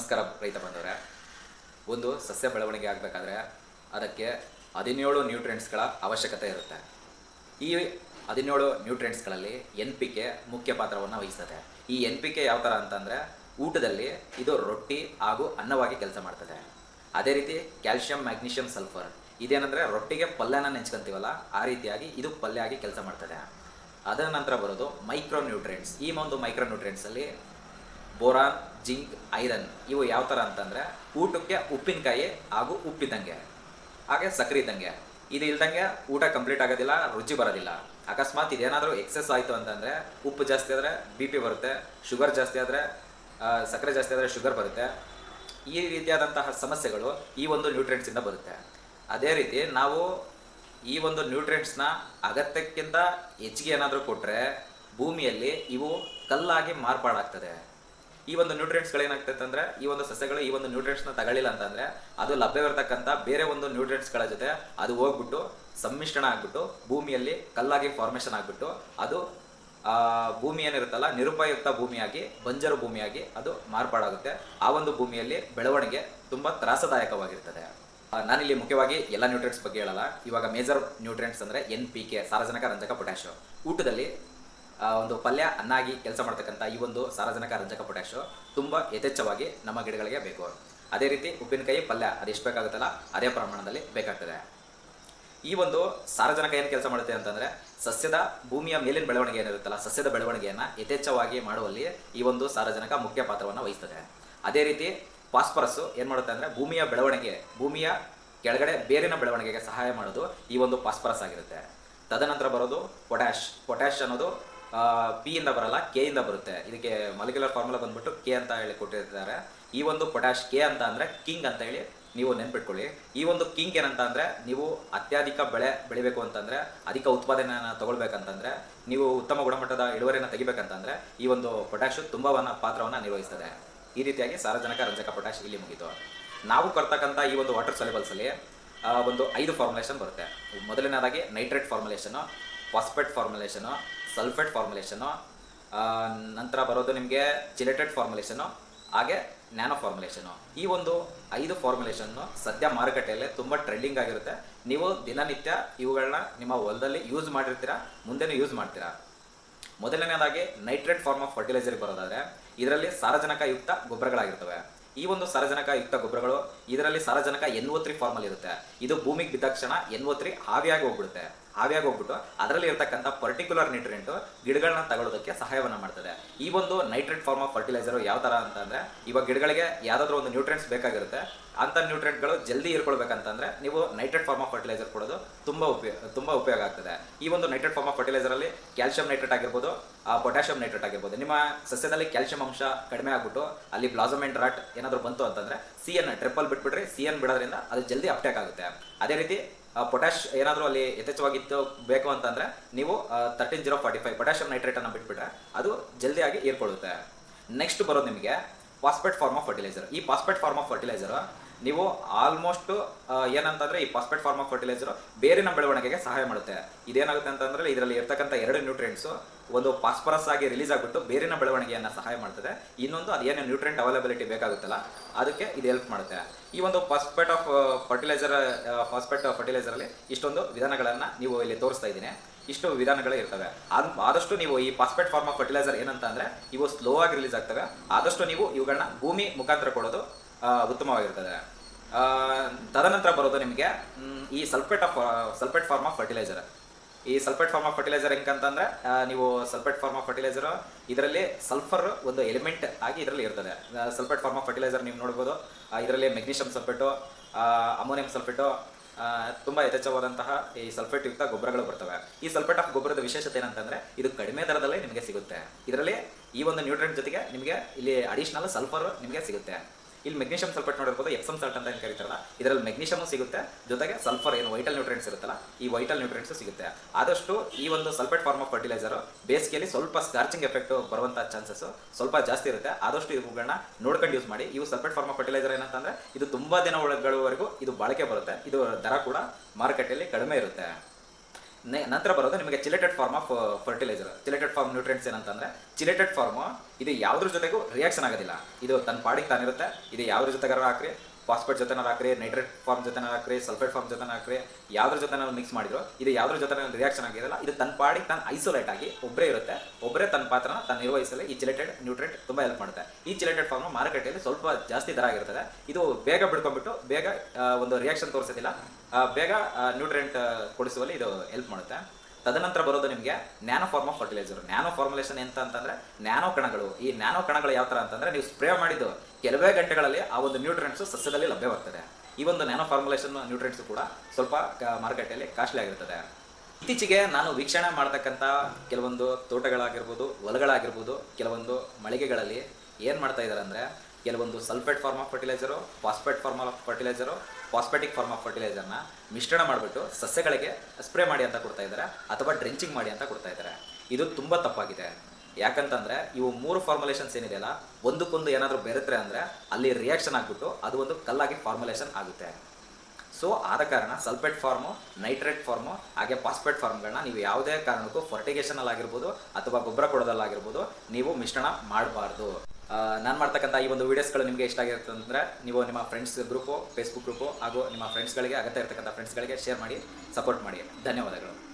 ನಮಸ್ಕಾರ ರೈತ ಬಂದವರೇ ಒಂದು ಸಸ್ಯ ಬೆಳವಣಿಗೆ ಆಗಬೇಕಾದ್ರೆ ಅದಕ್ಕೆ ಹದಿನೇಳು ನ್ಯೂಟ್ರಿಯೆಂಟ್ಸ್ಗಳ ಅವಶ್ಯಕತೆ ಇರುತ್ತೆ. ಈ ಹದಿನೇಳು ನ್ಯೂಟ್ರಿಯೆಂಟ್ಸ್ಗಳಲ್ಲಿ ಎನ್ ಪಿ ಕೆ ಮುಖ್ಯ ಪಾತ್ರವನ್ನು ವಹಿಸ್ತದೆ. ಈ ಎನ್ ಪಿ ಕೆ ಯಾವ ಥರ ಅಂತಂದರೆ ಊಟದಲ್ಲಿ ಇದು ರೊಟ್ಟಿ ಹಾಗೂ ಅನ್ನವಾಗಿ ಕೆಲಸ ಮಾಡ್ತದೆ. ಅದೇ ರೀತಿ ಕ್ಯಾಲ್ಶಿಯಂ, ಮ್ಯಾಗ್ನೀಷಿಯಂ, ಸಲ್ಫರ್. ಇದೇನಂದರೆ ರೊಟ್ಟಿಗೆ ಪಲ್ಯನ ನೆಂಚ್ಕೊಂತೀವಲ್ಲ ಆ ರೀತಿಯಾಗಿ ಇದು ಪಲ್ಯ ಆಗಿ ಕೆಲಸ ಮಾಡ್ತದೆ. ಅದರ ನಂತರ ಬರೋದು ಮೈಕ್ರೋ ನ್ಯೂಟ್ರಿಯೆಂಟ್ಸ್. ಈ ಒಂದು ಮೈಕ್ರೋ ನ್ಯೂಟ್ರಿಯೆಂಟ್ಸಲ್ಲಿ ಬೋರಾನ್ ಜಿಂಕ್, ಐರನ್ ಇವು ಯಾವ ಥರ ಅಂತಂದರೆ ಊಟಕ್ಕೆ ಉಪ್ಪಿನಕಾಯಿ ಹಾಗೂ ಉಪ್ಪಿದ್ದಂಗೆ, ಹಾಗೆ ಸಕ್ಕರೆ ಇದ್ದಂಗೆ. ಇದು ಇಲ್ದಂಗೆ ಊಟ ಕಂಪ್ಲೀಟ್ ಆಗೋದಿಲ್ಲ, ರುಚಿ ಬರೋದಿಲ್ಲ. ಅಕಸ್ಮಾತ್ ಇದೇನಾದರೂ ಎಕ್ಸೆಸ್ ಆಯಿತು ಅಂತಂದರೆ ಉಪ್ಪು ಜಾಸ್ತಿ ಆದರೆ ಬಿ ಪಿ ಬರುತ್ತೆ, ಶುಗರ್ ಜಾಸ್ತಿ ಆದರೆ ಸಕ್ಕರೆ ಜಾಸ್ತಿ ಆದರೆ ಶುಗರ್ ಬರುತ್ತೆ. ಈ ರೀತಿಯಾದಂತಹ ಸಮಸ್ಯೆಗಳು ಈ ಒಂದು ನ್ಯೂಟ್ರಿಯೆಂಟ್ಸಿಂದ ಬರುತ್ತೆ. ಅದೇ ರೀತಿ ನಾವು ಈ ಒಂದು ನ್ಯೂಟ್ರಿಯೆಂಟ್ಸ್ನ ಅಗತ್ಯಕ್ಕಿಂತ ಹೆಚ್ಚಿಗೆ ಏನಾದರೂ ಕೊಟ್ಟರೆ ಭೂಮಿಯಲ್ಲಿ ಇವು ಕಲ್ಲಾಗಿ ಮಾರ್ಪಾಡಾಗ್ತದೆ. ಈ ಒಂದು ನ್ಯೂಟ್ರಿಯೆಂಟ್ಸ್ಗಳು ಏನಾಗ್ತೈತೆ ಅಂದ್ರೆ, ಈ ಒಂದು ಸಸ್ಯಗಳು ಈ ಒಂದು ನ್ಯೂಟ್ರಿಯೆಂಟ್ಸ್ನ ತಗೊಳ್ಳಿಲ್ಲ ಅಂತಂದ್ರೆ, ಅದು ಲಭ್ಯವಿರ್ತಕ್ಕಂಥ ಬೇರೆ ಒಂದು ನ್ಯೂಟ್ರಿಯೆಂಟ್ಸ್ಗಳ ಜೊತೆ ಅದು ಹೋಗ್ಬಿಟ್ಟು ಸಮ್ಮಿಶ್ರಣ ಆಗ್ಬಿಟ್ಟು ಭೂಮಿಯಲ್ಲಿ ಕಲ್ಲಾಗಿ ಫಾರ್ಮೇಷನ್ ಆಗ್ಬಿಟ್ಟು ಅದು, ಆ, ಭೂಮಿ ಏನಿರುತ್ತಲ್ಲ, ನಿರುಪಯುಕ್ತ ಭೂಮಿಯಾಗಿ, ಬಂಜರು ಭೂಮಿಯಾಗಿ ಅದು ಮಾರ್ಪಾಡಾಗುತ್ತೆ. ಆ ಒಂದು ಭೂಮಿಯಲ್ಲಿ ಬೆಳವಣಿಗೆ ತುಂಬಾ ತ್ರಾಸದಾಯಕವಾಗಿರ್ತದೆ. ನಾನಿಲ್ಲಿ ಮುಖ್ಯವಾಗಿ ಎಲ್ಲ ನ್ಯೂಟ್ರಿಯೆಂಟ್ಸ್ ಬಗ್ಗೆ ಹೇಳಲ್ಲ. ಇವಾಗ ಮೇಜರ್ ನ್ಯೂಟ್ರಿಯೆಂಟ್ಸ್ ಅಂದ್ರೆ ಎನ್ ಪಿ ಕೆ ಸಾರಜನಕ, ರಂಜಕ ಪೊಟ್ಯಾಶಿಯಂ ಊಟದಲ್ಲಿ ಒಂದು ಪಲ್ಯ ಅನ್ನಾಗಿ ಕೆಲಸ ಮಾಡ್ತಕ್ಕಂಥ ಈ ಒಂದು ಸಾರಜನಕ ರಂಜಕ ಪೊಟ್ಯಾಶು ತುಂಬ ಯಥೇಚ್ಛವಾಗಿ ನಮ್ಮ ಗಿಡಗಳಿಗೆ ಬೇಕು. ಅದೇ ರೀತಿ ಉಪ್ಪಿನಕಾಯಿ ಪಲ್ಯ ಅದೆಷ್ಟು ಬೇಕಾಗುತ್ತಲ್ಲ ಅದೇ ಪ್ರಮಾಣದಲ್ಲಿ ಬೇಕಾಗ್ತದೆ. ಈ ಒಂದು ಸಾರಜನಕ ಏನು ಕೆಲಸ ಮಾಡುತ್ತೆ ಅಂತಂದರೆ ಸಸ್ಯದ ಭೂಮಿಯ ಮೇಲಿನ ಬೆಳವಣಿಗೆ ಏನಿರುತ್ತಲ್ಲ, ಸಸ್ಯದ ಬೆಳವಣಿಗೆಯನ್ನು ಯಥೇಚ್ಛವಾಗಿ ಮಾಡುವಲ್ಲಿ ಈ ಒಂದು ಸಾರಜನಕ ಮುಖ್ಯ ಪಾತ್ರವನ್ನು ವಹಿಸ್ತದೆ. ಅದೇ ರೀತಿ ಫಾಸ್ಫರಸ್ ಏನು ಮಾಡುತ್ತೆ ಅಂದರೆ ಭೂಮಿಯ ಬೆಳವಣಿಗೆ, ಭೂಮಿಯ ಕೆಳಗಡೆ ಬೇರಿನ ಬೆಳವಣಿಗೆಗೆ ಸಹಾಯ ಮಾಡೋದು ಈ ಒಂದು ಫಾಸ್ಫರಸ್ ಆಗಿರುತ್ತೆ. ತದನಂತರ ಬರೋದು ಪೊಟ್ಯಾಶ್ ಪೊಟ್ಯಾಶ್ ಅನ್ನೋದು ಪಿ ಇಂದ ಬರಲ್ಲ ಕೆ ಇಂದ ಬರುತ್ತೆ. ಇದಕ್ಕೆ ಮಲಿಕ್ಯುಲರ್ ಫಾರ್ಮುಲಾ ಬಂದ್ಬಿಟ್ಟು ಕೆ ಅಂತ ಹೇಳಿ ಕೊಟ್ಟಿರ್ತಾರೆ. ಈ ಒಂದು ಪೊಟ್ಯಾಶ್ ಕೆ ಅಂತ ಅಂದರೆ ಕಿಂಗ್ ಅಂತ ಹೇಳಿ ನೀವು ನೆನ್ಪಿಟ್ಕೊಳ್ಳಿ. ಈ ಒಂದು ಕಿಂಗ್ ಏನಂತ ಅಂದರೆ ನೀವು ಅತ್ಯಧಿಕ ಬೆಳೆ ಬೆಳಿಬೇಕು ಅಂತಂದರೆ, ಅಧಿಕ ಉತ್ಪಾದನೆಯನ್ನು ತಗೊಳ್ಬೇಕಂತಂದರೆ, ನೀವು ಉತ್ತಮ ಗುಣಮಟ್ಟದ ಇಳುವರಿಯನ್ನು ತೆಗಿಬೇಕಂತಂದರೆ ಈ ಒಂದು ಪೊಟ್ಯಾಶ್ ತುಂಬಾ ಪಾತ್ರವನ್ನು ನಿರ್ವಹಿಸ್ತದೆ. ಈ ರೀತಿಯಾಗಿ ಸಾರಜನಕ, ರಂಜಕ ಪೊಟ್ಯಾಶ್ ಇಲ್ಲಿ ಮುಗಿತು. ನಾವು ಕೊಡ್ತಕ್ಕಂಥ ಈ ಒಂದು ವಾಟರ್ ಸೊಲೆಬಲ್ಸಲ್ಲಿ ಒಂದು ಐದು ಫಾರ್ಮುಲೇಷನ್ ಬರುತ್ತೆ. ಮೊದಲನೇದಾಗಿ nitrate formulation phosphate formulation sulphate formulation ನಂತರ ಬರೋದು ನಿಮಗೆ ಚಿಲೆಟೆಡ್ ಫಾರ್ಮುಲೇಷನು ಹಾಗೆ ನ್ಯಾನೋ ಫಾರ್ಮುಲೇಷನು ಈ ಒಂದು ಐದು ಫಾರ್ಮುಲೇಷನ್ನು ಸದ್ಯ ಮಾರುಕಟ್ಟೆಯಲ್ಲಿ ತುಂಬ ಟ್ರೆಂಡಿಂಗ್ ಆಗಿರುತ್ತೆ. ನೀವು ದಿನನಿತ್ಯ ಇವುಗಳನ್ನ ನಿಮ್ಮ ಹೊಲದಲ್ಲಿ ಯೂಸ್ ಮಾಡಿರ್ತೀರಾ, ಮುಂದೆನೂ ಯೂಸ್ ಮಾಡ್ತೀರಾ? ಮೊದಲನೇದಾಗಿ ನೈಟ್ರೇಟ್ ಫಾರ್ಮ್ ಆಫ್ ಫರ್ಟಿಲೈಸರ್ ಬರೋದಾದರೆ, ಇದರಲ್ಲಿ ಸಾರಜನಕ ಯುಕ್ತ ಗೊಬ್ಬರಗಳಾಗಿರ್ತವೆ. ಈ ಒಂದು ಸಾರಜನಕ ಯುಕ್ತ ಗೊಬ್ಬರಗಳು ಇದರಲ್ಲಿ ಸಾರಜನಕ ಎನ್ ಓ ತ್ರೀ ಫಾರ್ಮಲ್ಲಿ ಇರುತ್ತೆ. ಇದು ಭೂಮಿಗೆ ಬಿದ್ದ ಕ್ಷಣ ಎನ್ ಓ ತ್ರೀ ಆವಿಯಾಗಿ ಹೋಗ್ಬಿಡುತ್ತೆ. ಆವಿಯಾಗಿ ಹೋಗ್ಬಿಟ್ಟು ಅದರಲ್ಲಿ ಇರತಕ್ಕಂಥ ಪರ್ಟಿಕ್ಯುಲರ್ ನ್ಯೂಟ್ರಿಯೆಂಟು ಗಿಡಗಳನ್ನ ತಗೊಳ್ಳೋದಕ್ಕೆ ಸಹಾಯವನ್ನು ಮಾಡ್ತದೆ. ಈ ಒಂದು ನೈಟ್ರೇಟ್ ಫಾರ್ಮ್ ಆಫ್ ಫರ್ಟಿಲೈಸರ್ ಯಾವ ಥರ ಅಂತಂದರೆ ಇವಾಗ ಗಿಡಗಳಿಗೆ ಯಾವುದಾದ್ರೂ ಒಂದು ನ್ಯೂಟ್ರಿಯೆಂಟ್ಸ್ ಬೇಕಾಗಿರುತ್ತೆ ಅಂಥ ನ್ಯೂಟ್ರಿಯೆಂಟ್ಗಳು ಜಲ್ದಿ ಇರ್ಕೊಳ್ಬೇಕಂತಂದ್ರೆ ನೀವು ನೈಟ್ರೇಟ್ ಫಾರ್ಮ್ ಆಫ್ ಫರ್ಟಿಲೈಸರ್ ಕೊಡೋದು ತುಂಬ ಉಪಯೋಗ ತುಂಬ ಉಪಯೋಗ ಆಗ್ತದೆ. ಈ ಒಂದು ನೈಟ್ರೇಟ್ ಫಾರ್ಮ್ ಆಫ್ ಫರ್ಟಿಲೈಸರಲ್ಲಿ ಕ್ಯಾಲ್ಸಿಯಂ ನೈಟ್ರೇಟ್ ಆಗಿರ್ಬೋದು ಪೊಟ್ಯಾಷಿಯಂ ನೈಟ್ರೇಟ್ ಆಗಿರ್ಬೋದು, ನಿಮ್ಮ ಸಸ್ಯದಲ್ಲಿ ಕ್ಯಾಲ್ಸಿಯಂ ಅಂಶ ಕಡಿಮೆ ಆಗ್ಬಿಟ್ಟು ಅಲ್ಲಿ ಬ್ಲಾಸಮ್ ರಾಟ್ ಏನಾದರೂ ಬಂತು ಅಂತಂದರೆ ಸಿ ಎನ್ ಟ್ರಿಪಲ್ ಬಿಟ್ಬಿಟ್ರೆ ಸಿ ಎನ್ ಬಿಡೋದ್ರಿಂದ ಅದು ಜಲ್ದಿ ಅಪ್ಟೇಕ್ ಆಗುತ್ತೆ. ಅದೇ ರೀತಿ ಪೊಟ್ಯಾಶ್ ಏನಾದರೂ ಅಲ್ಲಿ ಯಥೇಚ್ಛವಾಗಿತ್ತು ಬೇಕು ಅಂತಂದ್ರೆ ನೀವು thirteen zero forty five potassium ನೈಟ್ರೇಟನ್ನು ಬಿಟ್ಬಿಟ್ರೆ ಅದು ಜಲ್ದಿಯಾಗಿ ಏರ್ಕೊಳ್ಳುತ್ತೆ. ನೆಕ್ಸ್ಟ್ ಬರೋದು ನಿಮಗೆ ಫಾಸ್ಪೇಟ್ ಫಾರ್ಮ್ ಆಫ್ ಫರ್ಟಿಲೈಸರ್ ಈ ಫಾಸ್ಪೇಟ್ ಫಾರ್ಮ್ ಆಫ್ ಫರ್ಟಿಲೈಸರ್ ನೀವು ಆಲ್ಮೋಸ್ಟ್ ಏನಂತಂದ್ರೆ ಈ ಫಾಸ್ಫೇಟ್ ಫಾರ್ಮ್ ಆಫ್ ಫರ್ಟಿಲೈಸರ್ ಬೇರಿನ ಬೆಳವಣಿಗೆಗೆ ಸಹಾಯ ಮಾಡುತ್ತೆ. ಇದೇನಾಗುತ್ತೆ ಅಂತಂದ್ರೆ ಇದರಲ್ಲಿ ಇರ್ತಕ್ಕಂಥ ಎರಡು ನ್ಯೂಟ್ರಿಯೆಂಟ್ಸ್ ಒಂದು ಫಾಸ್ಫರಸ್ ಆಗಿ ರಿಲೀಸ್ ಆಗ್ಬಿಟ್ಟು ಬೇರಿನ ಬೆಳವಣಿಗೆಯನ್ನು ಸಹಾಯ ಮಾಡ್ತದೆ. ಇನ್ನೊಂದು ಅದೇನು ನ್ಯೂಟ್ರಿಯೆಂಟ್ ಅವೈಲಬಿಲಿಟಿ ಬೇಕಾಗುತ್ತಲ್ಲ, ಅದಕ್ಕೆ ಇದು ಹೆಲ್ಪ್ ಮಾಡುತ್ತೆ. ಈ ಒಂದು ಫಾಸ್ಫೇಟ್ ಆಫ್ ಫರ್ಟಿಲೈಸರ್ ಫಾಸ್ಫೇಟ್ ಫರ್ಟಿಲೈಸರಲ್ಲಿ ಇಷ್ಟೊಂದು ವಿಧಾನಗಳನ್ನು ನೀವು ಇಲ್ಲಿ ತೋರಿಸ್ತಾ ಇದ್ದೀನಿ. ಇಷ್ಟು ವಿಧಾನಗಳೇ ಇರ್ತವೆ. ಆದ್- ಆದಷ್ಟು ನೀವು ಈ ಫಾಸ್ಫೇಟ್ ಫಾರ್ಮ್ ಆಫ್ ಫರ್ಟಿಲೈಸರ್ ಏನಂತ ಅಂದ್ರೆ ಇವು ಸ್ಲೋ ಆಗಿ ರಿಲೀಸ್ ಆಗ್ತವೆ. ಆದಷ್ಟು ನೀವು ಇವುಗಳನ್ನ ಭೂಮಿ ಮುಖಾಂತರ ಕೊಡೋದು ಉತ್ತಮವಾಗಿರ್ತದೆ. ತದನಂತರ ಬರೋದು ನಿಮಗೆ ಈ sulphate of sulphate form of fertiliser ಈ ಸಲ್ಫೇಟ್ ಫಾರ್ಮ್ ಆಫ್ ಫರ್ಟಿಲೈಸರ್ ಹೆಂಗಂತಂದ್ರೆ ನೀವು ಸಲ್ಫೇಟ್ ಫಾರ್ಮ್ ಆಫ್ ಫರ್ಟಿಲೈಸರ್ ಇದರಲ್ಲಿ ಸಲ್ಫರ್ ಒಂದು ಎಲಿಮೆಂಟ್ ಆಗಿ ಇದರಲ್ಲಿ ಇರ್ತದೆ. ಸಲ್ಫೇಟ್ ಫಾರ್ಮ್ ಆಫ್ ಫರ್ಟಿಲೈಸರ್ ನೀವು ನೋಡ್ಬೋದು. ಇದರಲ್ಲಿ ಮೆಗ್ನೀಷಿಯಂ ಸಲ್ಫೇಟು ಅಮೋನಿಯಂ ಸಲ್ಫೇಟು ತುಂಬಾ ಯಥೇಚ್ಛವಾದಂತಹ ಈ ಸಲ್ಫೇಟ್ ಯುಕ್ತ ಗೊಬ್ಬರಗಳು ಬರ್ತವೆ. ಈ ಸಲ್ಫೇಟ್ ಆಫ್ ಗೊಬ್ಬರದ ವಿಶೇಷತೆ ಏನಂತಂದ್ರೆ, ಇದು ಕಡಿಮೆ ದರದಲ್ಲಿ ನಿಮಗೆ ಸಿಗುತ್ತೆ. ಇದರಲ್ಲಿ ಈ ಒಂದು ನ್ಯೂಟ್ರೆಂಟ್ ಜೊತೆಗೆ ನಿಮಗೆ ಇಲ್ಲಿ ಅಡಿಷನಲ್ ಸಲ್ಫರ್ ನಿಮಗೆ ಸಿಗುತ್ತೆ. ಇಲ್ಲಿ ಮೆಗ್ನೀಷಿಯಂ ಸಲ್ಫೇಟ್ ನೋಡಿರ್ಬೋದು ಎಕ್ಸಮ್ ಸಾಲ್ಟ್ ಅಂತ ಏನು ಕರೀತಾರಲ್ಲ, ಇದರಲ್ಲಿ ಮೆಗ್ನೀಷಿಯಮು ಸಿಗುತ್ತೆ. ಜೊತೆಗೆ ಸಲ್ಫರ್ ಏನು ವೈಟಲ್ ನ್ಯೂಟ್ರೆಂಟ್ಸ್ ಇರುತ್ತಲ್ಲ, ಈ ವೈಟಲ್ ನ್ಯೂಟ್ರೆಂಟ್ಸ್ ಸಿಗುತ್ತೆ. ಆದಷ್ಟು ಈ ಒಂದು ಸಲ್ಫೇಟ್ ಫಾರ್ಮ್ ಆಫ್ ಫರ್ಟಿಲೈಸರ್ ಬೇಸಿಗೆಯಲ್ಲಿ ಸ್ವಲ್ಪ ಸ್ಕಾರ್ಚಿಂಗ್ ಎಫೆಕ್ಟ್ ಬರುವಂತ ಚಾನ್ಸಸ್ ಸ್ವಲ್ಪ ಜಾಸ್ತಿ ಇರುತ್ತೆ. ಆದಷ್ಟು ಇವುಗಳನ್ನ ನೋಡ್ಕೊಂಡು ಯೂಸ್ ಮಾಡಿ. ಇವು ಸಲ್ಫೇಟ್ ಫಾರ್ಮ್ ಆಫ್ ಫರ್ಟಿಲೈಸರ್ ಏನಂತಂದ್ರೆ, ಇದು ತುಂಬಾ ದಿನಗಳವರೆಗೂ ಇದು ಬಾಳಿಕೆ ಬರುತ್ತೆ. ಇದು ದರ ಕೂಡ ಮಾರುಕಟ್ಟೆಯಲ್ಲಿ ಕಡಿಮೆ ಇರುತ್ತೆ. ನಂತರ ಬರೋದು ನಿಮಗೆ chelated form of fertiliser chelated form nutrients ಏನಂತಂದ್ರೆ ಚಿಲೆಟೆಡ್ ಫಾರ್ಮ್ ಇದು ಯಾವುದ್ರ ಜೊತೆಗೂ ರಿಯಾಕ್ಷನ್ ಆಗೋದಿಲ್ಲ. ಇದು ತನ್ನ ಪಾಡಿಗೆ ತಾನಿರುತ್ತೆ, ಇದು ಯಾವ್ದ್ರ ಜೊತೆಗಾರ ಹಾಕ್ರಿ. ಫಾಸ್ಫೇಟ್ ಜೊತೆ ಹಾಕ್ರಿ, ನೈಟ್ರೇಟ್ ಫಾರ್ಮ್ ಜೊತೆ ಹಾಕ್ರಿ, ಸಲ್ಫೇಟ್ ಫಾರ್ಮ್ ಜೊತೆ ಹಾಕ್ರಿ, ಯಾವ್ದ್ರ ಜೊತೆ ಮಿಕ್ಸ್ ಮಾಡಿದ್ರು, ಇದು ಯಾವ್ದ್ರ ಜೊತೆ ರಿಯಾಕ್ಷನ್ ಆಗಿರಲ್ಲ ಇದು ತನ್ನ ಪಾಡಿಗೆ ತನ್ನ ಐಸೋಲೇಟ್ ಆಗಿ ಒಬ್ಬರೇ ಇರುತ್ತೆ ಒಬ್ಬರೇ ತನ್ನ ಪಾತ್ರನ ತನ್ನ ನಿರ್ವಹಿಸಲು ಈ ಚಿಲೆಟೆಡ್ ನ್ಯೂಟ್ರೆಂಟ್ ತುಂಬಾ ಹೆಲ್ಪ್ ಮಾಡುತ್ತೆ. ಈ ಚಿಲೆಟೆಡ್ ಫಾರ್ಮ್ ಮಾರುಕಟ್ಟೆಯಲ್ಲಿ ಸ್ವಲ್ಪ ಜಾಸ್ತಿ ದರ ಆಗಿರ್ತದೆ. ಇದು ಬೇಗ ಬಿಡ್ಕೊಂಡ್ಬಿಟ್ಟು ಬೇಗ ಒಂದು ರಿಯಾಕ್ಷನ್ ತೋರಿಸೋದಿಲ್ಲ. ಬೇಗ ನ್ಯೂಟ್ರೆಂಟ್ ಕೊಡಿಸುವಲ್ಲಿ ಇದು ಹೆಲ್ಪ್ ಮಾಡುತ್ತೆ. ತದನಂತರ ಬರೋದು ನಿಮಗೆ nano form of fertiliser nano formulation ಎಂತ ಅಂತಂದ್ರೆ ನ್ಯಾನೋ ಕಣಗಳು. ಈ ನ್ಯಾನೋ ಕಣಗಳು ಯಾವ ತರ ಅಂತಂದ್ರೆ ನೀವು ಸ್ಪ್ರೇ ಮಾಡಿದ್ದು ಕೆಲವೇ ಗಂಟೆಗಳಲ್ಲಿ ಆ ಒಂದು ನ್ಯೂಟ್ರೆಂಟ್ಸ್ ಸಸ್ಯದಲ್ಲಿ ಲಭ್ಯವಾಗ್ತದೆ. ಈ ಒಂದು ನ್ಯಾನೋ ಫಾರ್ಮುಲೇಷನ್ ನ್ಯೂಟ್ರೆಂಟ್ಸ್ ಕೂಡ ಸ್ವಲ್ಪ ಮಾರುಕಟ್ಟೆಯಲ್ಲಿ ಕಾಸ್ಟ್ಲಿ ಆಗಿರ್ತದೆ. ಇತ್ತೀಚೆಗೆ ನಾನು ವೀಕ್ಷಣೆ ಮಾಡ್ತಕ್ಕಂಥ ಕೆಲವೊಂದು ತೋಟಗಳಾಗಿರ್ಬೋದು, ಹೊಲಗಳಾಗಿರ್ಬೋದು, ಕೆಲವೊಂದು ಮಳಿಗೆಗಳಲ್ಲಿ ಏನು ಮಾಡ್ತಾ ಇದ್ದಾರೆ ಅಂದರೆ ಕೆಲವೊಂದು sulphate form of fertiliser phosphate form of fertiliser phosphatic form of ಫರ್ಟಿಲೈಸರ್ನ ಮಿಶ್ರಣ ಮಾಡಿಬಿಟ್ಟು ಸಸ್ಯಗಳಿಗೆ ಸ್ಪ್ರೇ ಮಾಡಿ ಅಂತ ಕೊಡ್ತಾ ಇದ್ದಾರೆ ಅಥವಾ ಡ್ರಿಂಚಿಂಗ್ ಮಾಡಿ ಅಂತ ಕೊಡ್ತಾ ಇದ್ದಾರೆ ಇದು ತುಂಬ ತಪ್ಪಾಗಿದೆ. ಯಾಕಂತಂದರೆ ಇವು ಮೂರು ಫಾರ್ಮುಲೇಷನ್ಸ್ ಏನಿದೆಯಲ್ಲ, ಒಂದಕ್ಕೊಂದು ಏನಾದರೂ ಬೆರೆತ್ರೆ ಅಂದರೆ ಅಲ್ಲಿ ರಿಯಾಕ್ಷನ್ ಆಗಿಬಿಟ್ಟು ಅದು ಒಂದು ಕಲ್ಲಾಗಿ ಫಾರ್ಮುಲೇಷನ್ ಆಗುತ್ತೆ. ಸೊ ಆದ ಕಾರಣ ಸಲ್ಫೇಟ್ ಫಾರ್ಮು ನೈಟ್ರೇಟ್ ಫಾರ್ಮು ಹಾಗೆ ಫಾಸ್ಫೇಟ್ ಫಾರ್ಮ್ಗಳನ್ನ ನೀವು ಯಾವುದೇ ಕಾರಣಕ್ಕೂ ಫರ್ಟಿಗೇಷನಲ್ಲಿ ಆಗಿರ್ಬೋದು ಅಥವಾ ಗೊಬ್ಬರ ಕೊಡೋದಲ್ಲಾಗಿರ್ಬೋದು ನೀವು ಮಿಶ್ರಣ ಮಾಡಬಾರ್ದು. ನಾನು ಮಾಡ್ತಕ್ಕಂಥ ಈ ಒಂದು ವೀಡಿಯೋಸ್ಗಳು ನಿಮಗೆ ಇಷ್ಟ ಆಗಿರುತ್ತೆ ಅಂದರೆ ನೀವು ನಿಮ್ಮ ಫ್ರೆಂಡ್ಸ್ ಗ್ರೂಪು ಫೇಸ್ಬುಕ್ ಗ್ರೂಪು ಹಾಗೂ ನಿಮ್ಮ ಫ್ರೆಂಡ್ಸ್ಗಳಿಗೆ ಅಗತ್ಯ ಇರತಕ್ಕಂಥ ಫ್ರೆಂಡ್ಸ್ಗಳಿಗೆ ಶೇರ್ ಮಾಡಿ ಸಪೋರ್ಟ್ ಮಾಡಿ. ಧನ್ಯವಾದಗಳು.